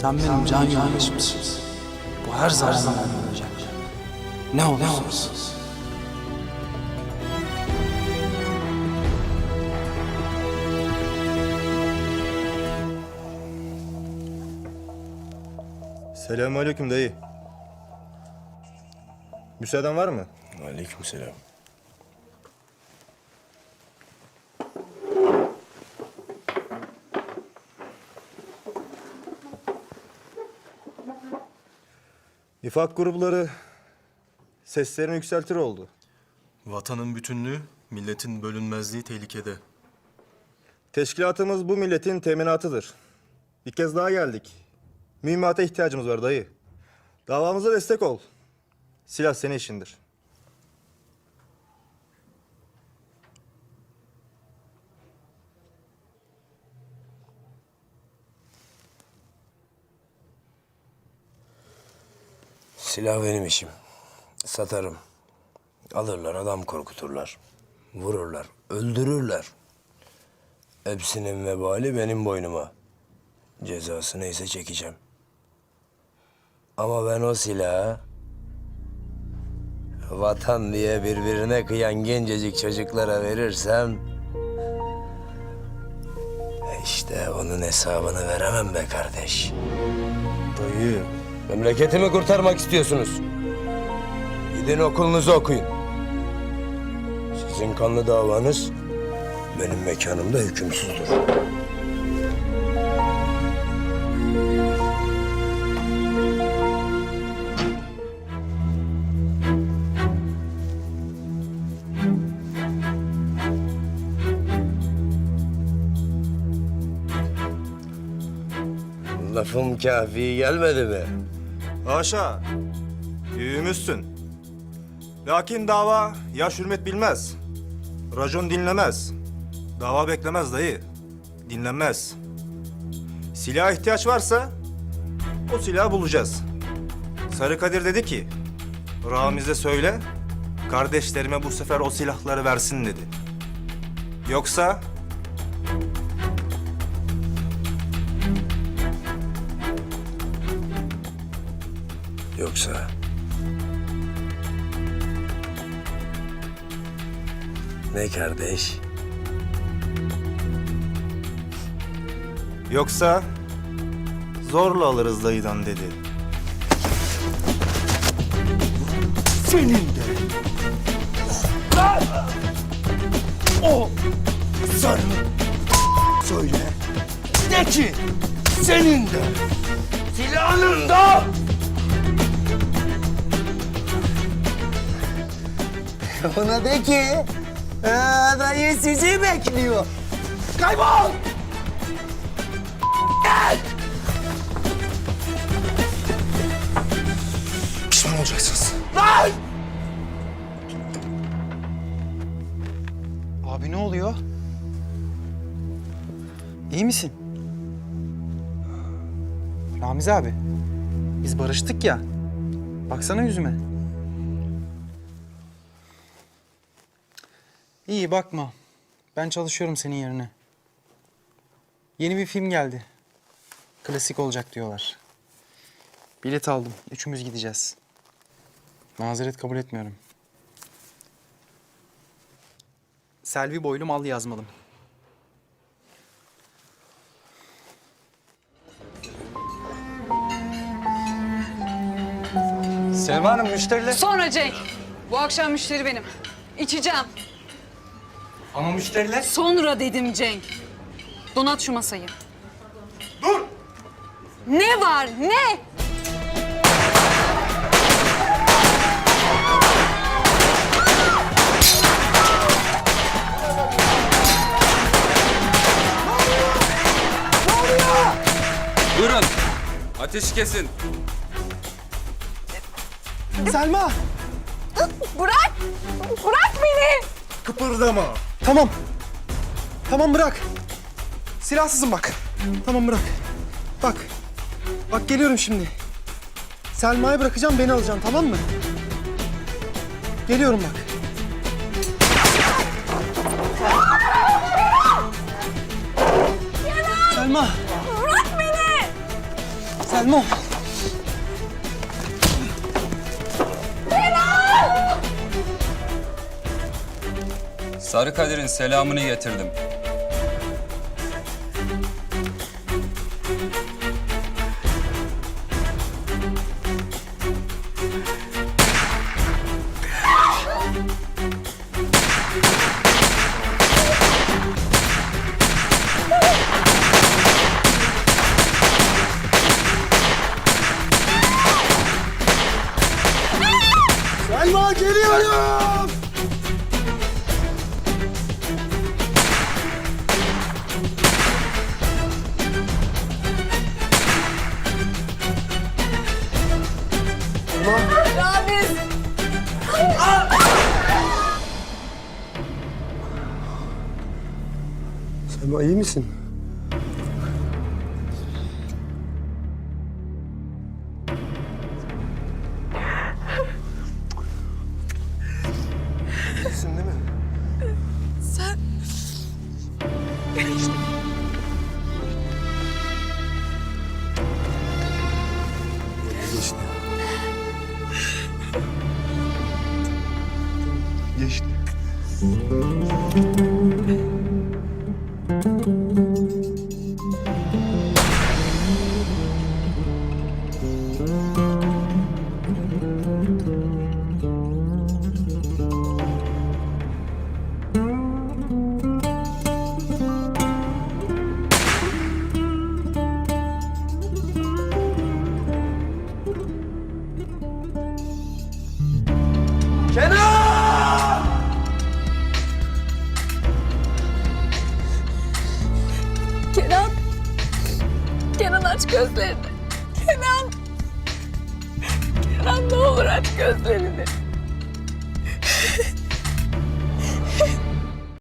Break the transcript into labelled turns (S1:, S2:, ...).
S1: Sen benim can yoldaşımsın. Bu her zaman olacak. Ne olursa olsun.
S2: Selamünaleyküm dayı. Müsaaden var mı?
S3: Aleykümselam.
S2: İfak grupları seslerini yükseltir oldu.
S3: Vatanın bütünlüğü, milletin bölünmezliği tehlikede.
S2: Teşkilatımız bu milletin teminatıdır. Bir kez daha geldik. Mühimmata ihtiyacımız var dayı. Davamıza destek ol. Silah senin işindir.
S4: Silah benim işim. Satarım. Alırlar, adam korkuturlar. Vururlar, öldürürler. Hepsinin vebali benim boynuma. Cezası neyse çekeceğim. Ama ben o silahı vatan diye birbirine kıyan gencecik çocuklara verirsem... işte onun hesabını veremem be kardeş.
S2: Dayı.
S4: Memleketimi kurtarmak istiyorsunuz. Gidin okulunuzu okuyun. Sizin kanlı davanız benim mekanımda hükümsüzdür. Lafım kafi gelmedi mi?
S2: Haşa. Büyüğümüzsün. Lakin dava yaş hürmet bilmez. Racon dinlemez. Dava beklemez dayı. Dinlenmez. Silaha ihtiyaç varsa o silahı bulacağız. Sarı Kadir dedi ki, Ramiz'e söyle, kardeşlerime bu sefer o silahları versin dedi. Yoksa
S4: Yoksa... Ne kardeş?
S2: Yoksa zorla alırız dayıdan dedi.
S5: Senin de. O sarı söyle. De ki senin de. Silahının da. Ona de ki "Aa, dayı sizi bekliyor. Kaybol!
S2: Pişman olacaksınız.
S5: Lan!
S1: Abi ne oluyor? İyi misin? Ramiz abi. Biz barıştık ya. Baksana yüzüme. İyi bakma. Ben çalışıyorum senin yerine. Yeni bir film geldi. Klasik olacak diyorlar. Bilet aldım. Üçümüz gideceğiz. Mazeret kabul etmiyorum. Selvi boylu mal yazmalım.
S5: Selma Hanım müşteriler.
S6: Sonra Cenk. Bu akşam müşteri benim. İçeceğim.
S5: Ama müşteriler.
S6: Sonra dedim Cenk. Donat şu masayı. Dur! Ne var ne?
S7: Buyurun. Ateş kesin.
S1: Selma!
S6: Bırak! Bırak beni!
S2: Kıpırdama.
S1: Tamam. Tamam bırak. Silahsızım bak. Tamam bırak. Bak. Bak geliyorum şimdi. Selma'yı bırakacağım beni alacaksın tamam mı? Geliyorum bak. Selma.
S6: Bırak beni!
S1: Selma.
S7: Sarı Kadir'in selamını getirdim.
S1: Selma geliyorum. Selma iyi misin?
S6: Aç gözlerini. Kenan. Kenan ne olur aç gözlerini.